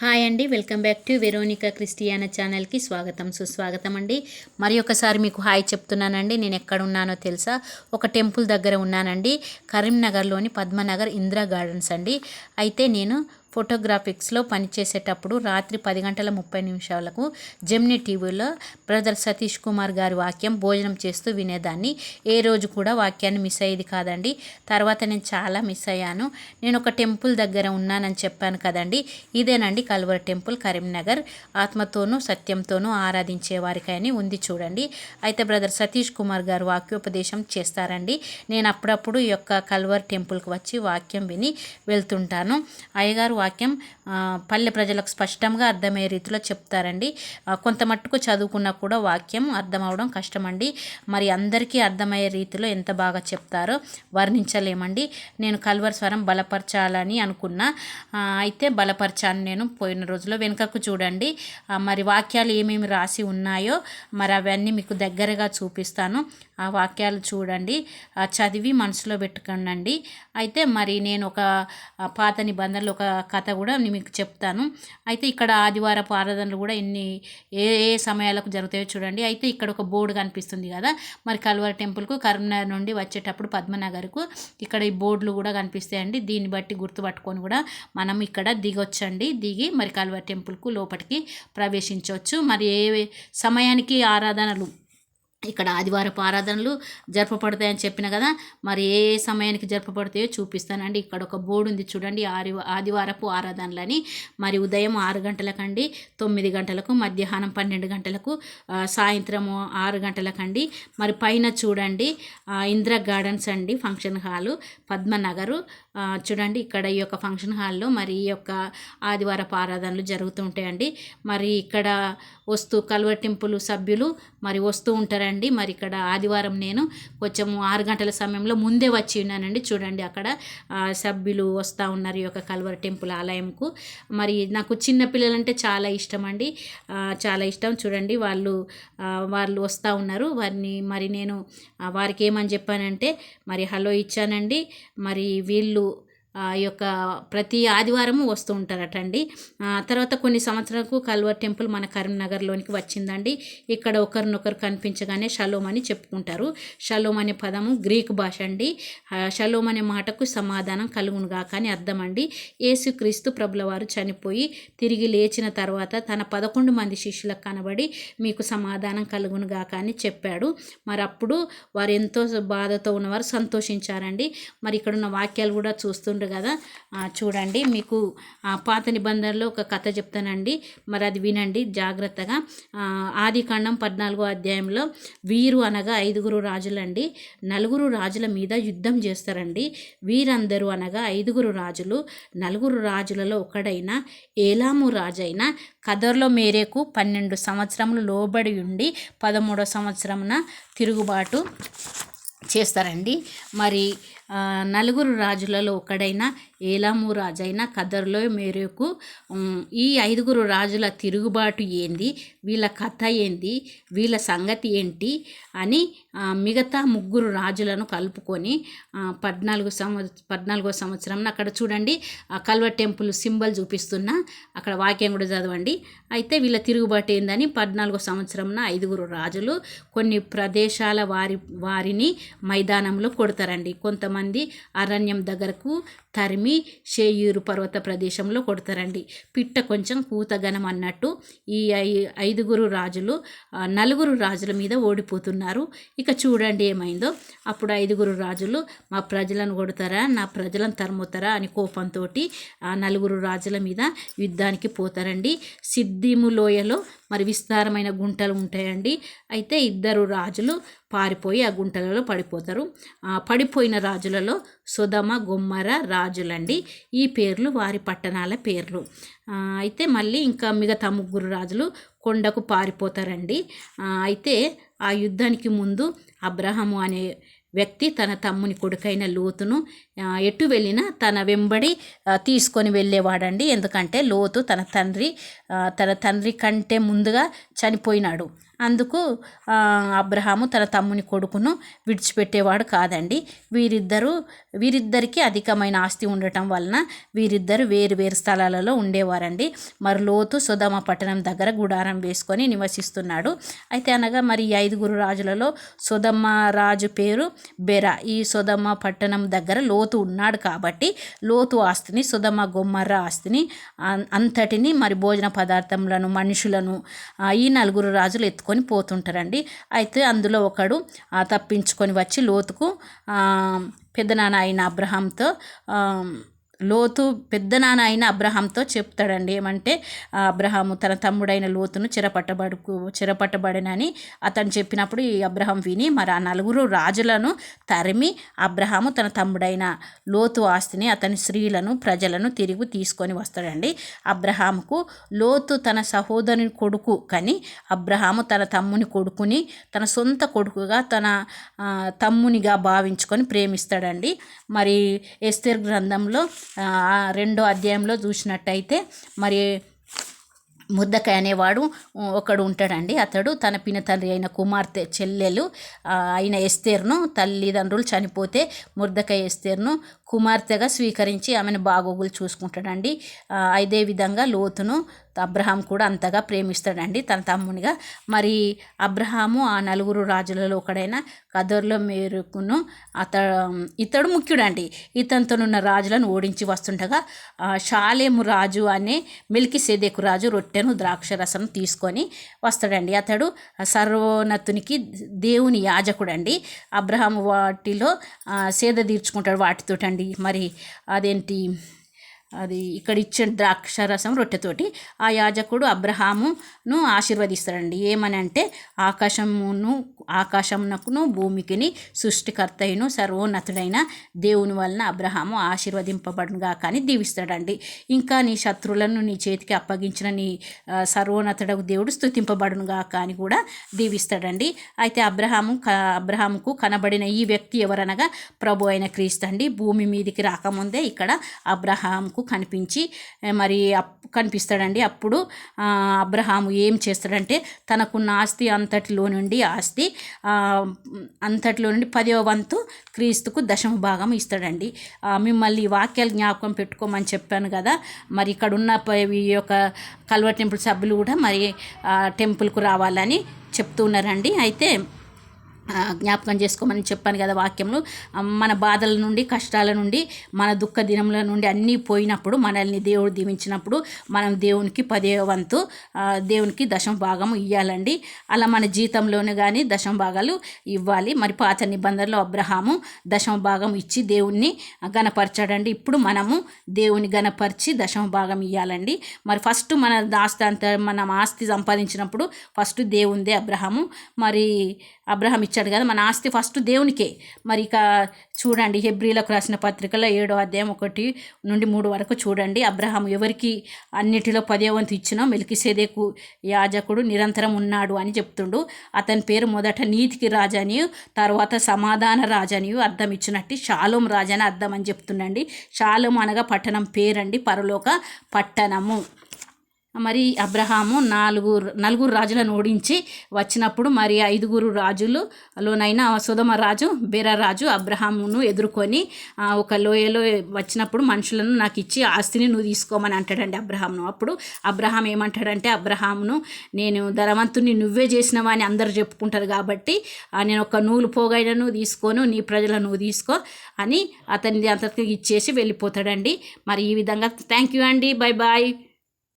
Hi అండి welcome back to Veronica Christiana ఛానల్కి స్వాగతం సుస్వాగతం అండి. మరి ఒకసారి మీకు హాయ్ చెప్తున్నానండి నేను ఎక్కడ ఉన్నానో తెలుసా? ఒక టెంపుల్ దగ్గర ఉన్నానండి కరీంనగర్లోని పద్మనగర్ ఇందిరా గార్డెన్స్ అండి. అయితే నేను ఫోటోగ్రాఫిక్స్లో పనిచేసేటప్పుడు రాత్రి పది గంటల ముప్పై నిమిషాలకు జెమ్ని టీవీలో బ్రదర్ సతీష్ కుమార్ గారి వాక్యం భోజనం చేస్తూ వినేదాన్ని. ఏ రోజు కూడా వాక్యాన్ని మిస్ అయ్యేది కాదండి. తర్వాత నేను చాలా మిస్ అయ్యాను. నేను ఒక టెంపుల్ దగ్గర ఉన్నానని చెప్పాను కదండి. ఇదేనండి కల్వర్ టెంపుల్ కరీంనగర్. ఆత్మతోనూ సత్యంతోనూ ఆరాధించే వారికని ఉంది చూడండి. అయితే బ్రదర్ సతీష్ కుమార్ గారు వాక్యోపదేశం చేస్తారండి. నేను అప్పుడప్పుడు ఈ యొక్క కల్వర్ టెంపుల్కి వచ్చి వాక్యం విని వెళ్తుంటాను. అయ్యగారు వాక్యం పల్లె ప్రజలకు స్పష్టంగా అర్థమయ్యే రీతిలో చెప్తారండి. కొంత మట్టుకు చదువుకున్నా కూడా వాక్యం అర్థం అవడం కష్టమండి. మరి అందరికీ అర్థమయ్యే రీతిలో ఎంత బాగా చెప్తారో వర్ణించలేమండి. నేను కల్వర్ స్వరం బలపరచాలని అనుకున్నా. అయితే బలపరచాను నేను పోయిన రోజులో వెనుకకు చూడండి. మరి వాక్యాలు ఏమేమి రాసి ఉన్నాయో మరి అవన్నీ మీకు దగ్గరగా చూపిస్తాను. ఆ వాక్యాలు చూడండి. చదివి మనసులో పెట్టుకోండి అయితే మరి నేను ఒక పాత నిబంధనలు ఒక కథ కూడా నేను మీకు చెప్తాను. అయితే ఇక్కడ ఆదివారపు ఆరాధనలు కూడా ఎన్ని ఏ ఏ సమయాలకు జరుగుతాయో చూడండి. అయితే ఇక్కడ ఒక బోర్డు కనిపిస్తుంది కదా. మరి కల్వర్ టెంపుల్కు కరీంనగర్ నుండి వచ్చేటప్పుడు పద్మనగర్కు ఇక్కడ ఈ బోర్డులు కూడా కనిపిస్తాయండి. దీన్ని బట్టి గుర్తుపట్టుకొని కూడా మనం ఇక్కడ దిగొచ్చండి. దిగి మరి కల్వర్ టెంపుల్కు లోపలికి ప్రవేశించవచ్చు. మరి ఏ సమయానికి ఆరాధనలు ఇక్కడ ఆదివారపు ఆరాధనలు జరపబడతాయని చెప్పిన కదా మరి ఏ సమయానికి జరపబడతాయో చూపిస్తానండి. ఇక్కడ ఒక బోర్డు ఉంది చూడండి ఆరి ఆదివారపు ఆరాధనలని. మరి ఉదయం ఆరు గంటలకండి తొమ్మిది గంటలకు మధ్యాహ్నం పన్నెండు గంటలకు సాయంత్రము ఆరు గంటలకండి. మరి పైన చూడండి ఇందిరా గార్డెన్స్ అండి ఫంక్షన్ హాలు పద్మనగరు చూడండి ఇక్కడ ఈ యొక్క ఫంక్షన్ హాల్లో మరి ఈ యొక్క ఆదివారపు ఆరాధనలు జరుగుతూ ఉంటాయండి మరి ఇక్కడ వస్తూ కల్వటింపులు సభ్యులు మరి వస్తూ ఉంటారండి. మరి ఇక్కడ ఆదివారం నేను కొంచెం ఆరు గంటల సమయంలో ముందే వచ్చి ఉన్నానండి. చూడండి అక్కడ సభ్యులు వస్తూ ఉన్నారు ఈ యొక్క కల్వర్ టెంపుల్ ఆలయంకు. మరి నాకు చిన్న పిల్లలంటే చాలా ఇష్టం అండి చాలా ఇష్టం. చూడండి వాళ్ళు వాళ్ళు వస్తూ ఉన్నారు. వారిని మరి నేను వారికి ఏమని చెప్పానంటే మరి హలో ఇచ్చానండి. మరి వీళ్ళు యొక్క ప్రతి ఆదివారము వస్తూ ఉంటారట అండి. తర్వాత కొన్ని సంవత్సరాలకు కల్వర్ టెంపుల్ మన కరీంనగర్లోనికి వచ్చిందండి. ఇక్కడ ఒకరినొకరు కనిపించగానే షలోమ్ అని చెప్పుకుంటారు. షలోమ్ అనే పదము గ్రీక్ భాష అండి. షలోమ్ అనే మాటకు సమాధానం కలుగునుగా కానీ అర్థం అండి. యేసుక్రీస్తు ప్రభుల వారు చనిపోయి తిరిగి లేచిన తర్వాత తన పదకొండు మంది శిష్యులకు కనబడి మీకు సమాధానం కలుగునుగా కానీ చెప్పాడు. మరి అప్పుడు వారు ఎంతో బాధతో ఉన్నవారు సంతోషించారండి. మరి ఇక్కడ ఉన్న వాక్యాలు కూడా చూస్తుండే ఉంటారు కదా? చూడండి మీకు పాత నిబంధనలో ఒక కథ చెప్తానండి. మరి అది వినండి జాగ్రత్తగా. ఆది కాండం పద్నాలుగో అధ్యాయంలో వీరు అనగా ఐదుగురు రాజులండి. నలుగురు రాజుల మీద యుద్ధం చేస్తారండి. వీరందరూ అనగా ఐదుగురు రాజులు. నలుగురు రాజులలో ఒకడైన ఏలాము రాజైన కదర్లో మేరేకు పన్నెండు సంవత్సరములు లోబడి ఉండి పదమూడో సంవత్సరమున తిరుగుబాటు చేస్తారండి. మరి నలుగురు రాజులలో ఒకడైన ఏలాము రాజైన కదర్లో మేరకు ఈ ఐదుగురు రాజుల తిరుగుబాటు ఏంది? వీళ్ళ కథ ఏంది? వీళ్ళ సంగతి ఏంటి? అని మిగతా ముగ్గురు రాజులను కలుపుకొని పద్నాలుగు సంవత్స పద్నాలుగో సంవత్సరం అక్కడ చూడండి కల్వ టెంపుల్ సింబల్ చూపిస్తున్న అక్కడ వాక్యం కూడా చదవండి. అయితే వీళ్ళ తిరుగుబాటు ఏందని పద్నాలుగో సంవత్సరంన ఐదుగురు రాజులు కొన్ని ప్రదేశాల వారి వారిని మైదానంలో కొడతారండి. కొంతమంది అరణ్యం దగ్గరకు తరిమి షేయూరు పర్వత ప్రదేశంలో కొడతారండి. పిట్ట కొంచెం కూతగనం అన్నట్టు ఈ ఐదుగురు రాజులు నలుగురు రాజుల మీద ఓడిపోతున్నారు. ఇక చూడండి ఏమైందో. అప్పుడు ఐదుగురు రాజులు మా ప్రజలను కొడతారా? నా ప్రజలను తరుముతారా? అని కోపంతో ఆ నలుగురు రాజుల మీద యుద్ధానికి పోతారండి. సిద్ధిము లోయలో మరి విస్తారమైన గుంటలు ఉంటాయండి. అయితే ఇద్దరు రాజులు పారిపోయి ఆ గుంటలలో పడిపోతారు. పడిపోయిన రాజులలో సుధమ గుమ్మర రాజులండి. ఈ పేర్లు వారి పట్టణాల పేర్లు. అయితే మళ్ళీ ఇంకా మిగతా ముగ్గురు రాజులు కొండకు పారిపోతారండి. అయితే ఆ యుద్ధానికి ముందు అబ్రహము అనే వ్యక్తి తన తమ్ముని కొడుకైన లోతును ఎటు వెళ్ళినా తన వెంబడి తీసుకొని వెళ్ళేవాడండి. ఎందుకంటే లోతు తన తండ్రి తన తండ్రి కంటే ముందుగా చనిపోయినాడు. అందుకు అబ్రహాము తన తమ్ముని కొడుకును విడిచిపెట్టేవాడు కాదండి. వీరిద్దరూ వీరిద్దరికీ అధికమైన ఆస్తి ఉండటం వలన వీరిద్దరు వేరు వేరు స్థలాలలో ఉండేవారండి. మరి లోతు సుధమ పట్టణం దగ్గర గుడారం వేసుకొని నివసిస్తున్నాడు. అయితే అనగా మరి ఈ ఐదుగురు రాజులలో సుధమ్మ రాజు పేరు బెర. ఈ సుధమ్మ పట్టణం దగ్గర లోతు ఉన్నాడు కాబట్టి లోతు ఆస్తిని సుధమ్మ గొమ్మర్ర ఆస్తిని అన్- అంతటిని మరి భోజన పదార్థములను మనుషులను ఈ నలుగురు రాజులు పట్టుకొని పోతుంటారండి. అయితే అందులో ఒకడు తప్పించుకొని వచ్చి లోతుకు పెద్దనాన్న అయిన అబ్రహాంతో లోతు పెద్ద నాన్న అయిన అబ్రహాంతో చెప్తాడండి. ఏమంటే అబ్రహాము తన తమ్ముడైన లోతును చెరపట్టబడుకు చెరపట్టబడినని అతను చెప్పినప్పుడు ఈ అబ్రహాం విని మరి ఆ నలుగురు రాజులను తరిమి అబ్రహాము తన తమ్ముడైన లోతు ఆస్తిని అతని స్త్రీలను ప్రజలను తిరిగి తీసుకొని వస్తాడండి. అబ్రహాముకు లోతు తన సహోదరుని కొడుకు కానీ అబ్రహాము తన తమ్ముని కొడుకుని తన సొంత కొడుకుగా తన తమ్మునిగా భావించుకొని ప్రేమిస్తాడండి. మరి ఎస్తేర్ గ్రంథంలో రెండో అధ్యాయంలో చూసినట్టయితే మరి ముద్దకాయ అనేవాడు ఒకడు ఉంటాడండి. అతడు తన పిన తండ్రి అయిన కుమార్తె చెల్లెలు ఆయన అయిన ఎస్తేర్ను తల్లిదండ్రులు చనిపోతే ముద్దకాయ ఎస్తేర్ను కుమార్తెగా స్వీకరించి ఆమెను బాగోగులు చూసుకుంటాడండి. అదే విధంగా లోతును అబ్రహాం కూడా అంతగా ప్రేమిస్తాడండి తన తమ్మునిగా. మరి అబ్రహాము ఆ నలుగురు రాజులలో ఒకడైన కదర్లో మేరుకును అత ఇతడు ముఖ్యుడండి. ఇతనితోనున్న రాజులను ఓడించి వస్తుండగా షాలేము రాజు అనే మిల్కి సేదేకు రాజు రొట్టెను ద్రాక్షరసం తీసుకొని వస్తాడండి. అతడు సర్వోన్నతునికి దేవుని యాజకుడండి. అబ్రహాము వాటిలో సేద తీర్చుకుంటాడు వాటితోటండి. మరి అదేంటి అది ఇక్కడ ఇచ్చిన ద్రాక్షరసం రొట్టెతోటి ఆ యాజకుడు అబ్రహామును ఆశీర్వదిస్తాడండి. ఏమని అంటే ఆకాశమును ఆకాశమునకును భూమికిని సృష్టికర్తయును సర్వోన్నతుడైన దేవుని వలన అబ్రహాము ఆశీర్వదింపబడుగా కానీ దీవిస్తాడండి. ఇంకా నీ శత్రువులను నీ చేతికి అప్పగించిన నీ సర్వోన్నతుడకు దేవుడు స్థుతింపబడునుగా కానీ కూడా దీవిస్తాడండి. అయితే అబ్రహాము క అబ్రహాముకు కనబడిన ఈ వ్యక్తి ఎవరనగా ప్రభు అయిన క్రీస్తు అండి భూమి మీదికి రాకముందే ఇక్కడ అబ్రహాంకు కనిపించి మరి అప్ కనిపిస్తాడండి. అప్పుడు అబ్రహాము ఏం చేస్తాడంటే తనకున్న ఆస్తి అంతటిలో నుండి ఆస్తి అంతట్లో నుండి పదవ వంతు క్రీస్తుకు దశమ భాగం ఇస్తాడండి. మిమ్మల్ని ఈ వాక్యాలు జ్ఞాపకం పెట్టుకోమని చెప్పాను కదా. మరి ఇక్కడ ఉన్న ఈ యొక్క కల్వ టెంపుల్ సభ్యులు కూడా మరి టెంపుల్కు రావాలని చెప్తున్నారండి అయితే జ్ఞాపకం చేసుకోమని చెప్పాను కదా వాక్యంలో మన బాధల నుండి కష్టాల నుండి మన దుఃఖ దినముల నుండి అన్నీ పోయినప్పుడు మనల్ని దేవుడు దీవించినప్పుడు మనం దేవునికి పదే వంతు దేవునికి దశమ భాగం ఇవ్వాలండి అలా మన జీతంలోనే కానీ దశమ భాగాలు ఇవ్వాలి. మరి పాత నిబంధనలో అబ్రహాము దశమ భాగం ఇచ్చి దేవుణ్ణి గణపరచాడండి ఇప్పుడు మనము దేవుని గణపరిచి దశమ భాగం ఇవ్వాలండి మరి ఫస్ట్ మన ఆస్తి అంత మనం ఆస్తి సంపాదించినప్పుడు ఫస్ట్ దేవుందే అబ్రహాము. మరి అబ్రహాం ఇచ్చాడు కదా మన ఆస్తి ఫస్ట్ దేవునికే. మరి ఇక చూడండి హెబ్రిలకు రాసిన పత్రికలో ఏడో అధ్యాయం ఒకటి నుండి మూడు వరకు చూడండి. అబ్రహాం ఎవరికి అన్నిటిలో పదే వంతు ఇచ్చినో మెలికిసేదేకు యాజకుడు నిరంతరం ఉన్నాడు అని చెప్తుండు. అతని పేరు మొదట నీతికి రాజని తర్వాత సమాధాన రాజని అర్థం ఇచ్చినట్టు షాలోం రాజని అర్థం అని చెప్తుండండి. షాలోం అనగా పట్టణం పేరండి పరలోక పట్టణము. మరి అబ్రహాము నాలుగు నలుగురు రాజులను ఓడించి వచ్చినప్పుడు మరి ఐదుగురు రాజులులోనైనా సుధమ రాజు బెర రాజు అబ్రహామును ఎదుర్కొని ఒక లోయలో వచ్చినప్పుడు మనుషులను నాకు ఇచ్చి ఆస్తిని నువ్వు తీసుకోమని అంటాడండి అబ్రహామును. అప్పుడు అబ్రహాం ఏమంటాడంటే అబ్రహామును నేను ధనవంతుని నువ్వే చేసినవా అని అందరు చెప్పుకుంటారు కాబట్టి నేను ఒక నూలు పోగైనను తీసుకోను నీ ప్రజలను నువ్వు తీసుకో అని అతని అంతటికి ఇచ్చేసి వెళ్ళిపోతాడండి. మరి ఈ విధంగా థ్యాంక్ యూ అండి. Bye bye